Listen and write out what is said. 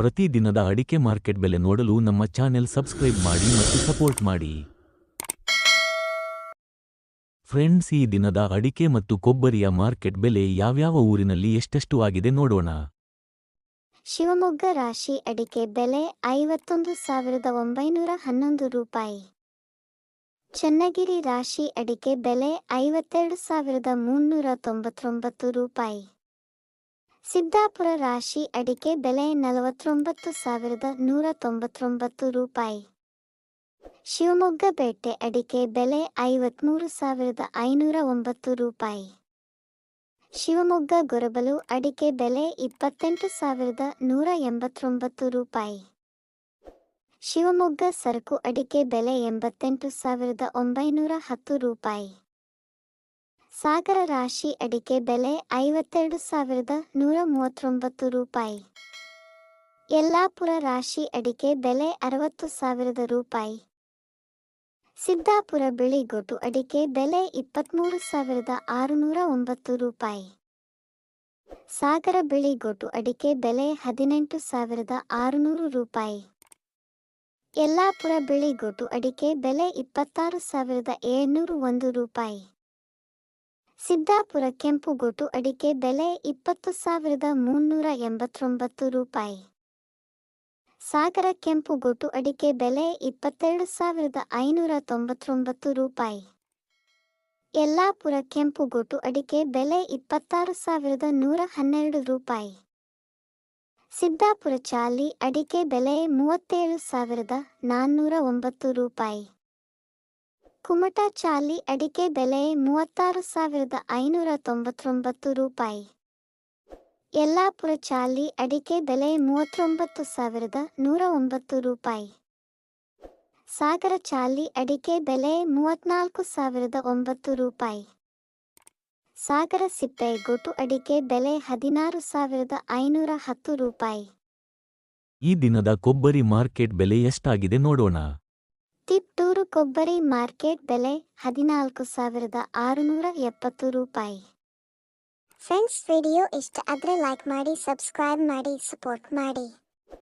ಪ್ರತಿ ದಿನದ ಅಡಿಕೆ ಮಾರ್ಕೆಟ್ ಬೆಲೆ ನೋಡಲು ನಮ್ಮ ಚಾನೆಲ್ ಸಬ್ಸ್ಕ್ರೈಬ್ ಮಾಡಿ ಮತ್ತು ಸಪೋರ್ಟ್ ಮಾಡಿ. ಫ್ರೆಂಡ್ಸ್, ಈ ದಿನದ ಅಡಿಕೆ ಮತ್ತು ಕೊಬ್ಬರಿಯ ಮಾರ್ಕೆಟ್ ಬೆಲೆ ಯಾವ್ಯಾವ ಊರಿನಲ್ಲಿ ಎಷ್ಟೆಷ್ಟು ಆಗಿದೆ ನೋಡೋಣ. ಶಿವಮೊಗ್ಗ ರಾಶಿ ಅಡಿಕೆ ಬೆಲೆ ಐವತ್ತೊಂದು ಸಾವಿರದ ಒಂಬೈನೂರ ಹನ್ನೊಂದು ರೂಪಾಯಿ. ಚನ್ನಗಿರಿ ರಾಶಿ ಅಡಿಕೆ ಬೆಲೆ ಐವತ್ತೆರಡು ಸಾವಿರದ ಮುನ್ನೂರ ತೊಂಬತ್ತೊಂಬತ್ತು ರೂಪಾಯಿ. ಸಿದ್ದಾಪುರ ರಾಶಿ ಅಡಿಕೆ ಬೆಲೆ ನಲವತ್ತೊಂಬತ್ತು ಸಾವಿರದ ನೂರ ತೊಂಬತ್ತೊಂಬತ್ತು ರೂಪಾಯಿ. ಶಿವಮೊಗ್ಗ ಬೇಟೆ ಅಡಿಕೆ ಬೆಲೆ ಐವತ್ಮೂರು ಸಾವಿರದ ಐನೂರ ಒಂಬತ್ತು ರೂಪಾಯಿ. ಶಿವಮೊಗ್ಗ ಗೊರಬಲು ಅಡಿಕೆ ಬೆಲೆ ಇಪ್ಪತ್ತೆಂಟು ಸಾವಿರದ ನೂರ ಎಂಬತ್ತೊಂಬತ್ತು ರೂಪಾಯಿ. ಶಿವಮೊಗ್ಗ ಸರಕು ಅಡಿಕೆ ಬೆಲೆ ಎಂಬತ್ತೆಂಟು ಸಾವಿರದ ಒಂಬೈನೂರ ಹತ್ತು ರೂಪಾಯಿ. ಸಾಗರ ರಾಶಿ ಅಡಿಕೆ ಬೆಲೆ ಐವತ್ತೆರಡು ಸಾವಿರದ ನೂರ ಮೂವತ್ತೊಂಬತ್ತು ರೂಪಾಯಿ. ಯಲ್ಲಾಪುರ ರಾಶಿ ಅಡಿಕೆ ಬೆಲೆ ಅರವತ್ತು ಸಾವಿರದ ರೂಪಾಯಿ. ಸಿದ್ದಾಪುರ ಬಿಳಿಗೊಟ್ಟು ಅಡಿಕೆ ಬೆಲೆ ಇಪ್ಪತ್ತ್ಮೂರು ಸಾವಿರದ ಆರುನೂರ ಒಂಬತ್ತು ರೂಪಾಯಿ. ಸಾಗರ ಬಿಳಿಗೊಟ್ಟು ಅಡಿಕೆ ಬೆಲೆ ಹದಿನೆಂಟು ಸಾವಿರದ ಆರುನೂರು ರೂಪಾಯಿ. ಯಲ್ಲಾಪುರ ಬಿಳಿಗೊಟ್ಟು ಅಡಿಕೆ ಬೆಲೆ ಇಪ್ಪತ್ತಾರು ಸಾವಿರದ ಏಳ್ನೂರು ಒಂದು ರೂಪಾಯಿ. ಸಿದ್ದಾಪುರ ಕೆಂಪುಗೋಟು ಅಡಿಕೆ ಬೆಲೆ ಇಪ್ಪತ್ತು ಸಾವಿರದ ಮುನ್ನೂರ ಎಂಬತ್ತೊಂಬತ್ತು ರೂಪಾಯಿ. ಸಾಗರ ಕೆಂಪುಗೋಟು ಅಡಿಕೆ ಬೆಲೆ ಇಪ್ಪತ್ತೆರಡು ಸಾವಿರದ ಐನೂರ ತೊಂಬತ್ತೊಂಬತ್ತು ರೂಪಾಯಿ. ಯಲ್ಲಾಪುರ ಕೆಂಪುಗೋಟು ಅಡಿಕೆ ಬೆಲೆ ಇಪ್ಪತ್ತಾರು ಸಾವಿರದ ನೂರ ಹನ್ನೆರಡು ರೂಪಾಯಿ. ಸಿದ್ದಾಪುರ ಚಾಲಿ ಅಡಿಕೆ ಬೆಲೆ ಮೂವತ್ತೇಳು ಸಾವಿರದ ನಾನ್ನೂರ ಒಂಬತ್ತು ರೂಪಾಯಿ. ಕುಮಟಾ ಚಾಲಿ ಅಡಿಕೆ ಬೆಲೆ ಮೂವತ್ತಾರು ಸಾವಿರದ ಐನೂರ ತೊಂಬತ್ತೊಂಬತ್ತು ರೂಪಾಯಿ. ಯಲ್ಲಾಪುರ ಚಾಲಿ ಅಡಿಕೆ ಬೆಲೆ ಮೂವತ್ತೊಂಬತ್ತು ಸಾವಿರದ ನೂರ ಒಂಬತ್ತು ರೂಪಾಯಿ. ಸಾಗರ ಚಾಲಿ ಅಡಿಕೆ ಬೆಲೆ ಮೂವತ್ನಾಲ್ಕು ಸಾವಿರದ ಒಂಬತ್ತು ರೂಪಾಯಿ. ಸಾಗರ ಸಿಪ್ಪೆ ಗೊಟು ಅಡಿಕೆ ಬೆಲೆ ಹದಿನಾರು ಸಾವಿರದ ಐನೂರ ಹತ್ತು ರೂಪಾಯಿ. ಈ ದಿನದ ಕೊಬ್ಬರಿ ಮಾರ್ಕೆಟ್ ಬೆಲೆ ಎಷ್ಟಾಗಿದೆ ನೋಡೋಣ. ತಿಪ್ಟೂರು ಕೊಬ್ಬರಿ ಮಾರ್ಕೆಟ್ ಬೆಲೆ ಹದಿನಾಲ್ಕು ಸಾವಿರದ ಆರುನೂರ ಎಪ್ಪತ್ತು ರೂಪಾಯಿ. ಫ್ರೆಂಡ್ಸ್, ವಿಡಿಯೋ ಇಷ್ಟ ಆದರೆ ಲೈಕ್ ಮಾಡಿ ಸಬ್ಸ್ಕ್ರೈಬ್ ಮಾಡಿ ಸಪೋರ್ಟ್ ಮಾಡಿ.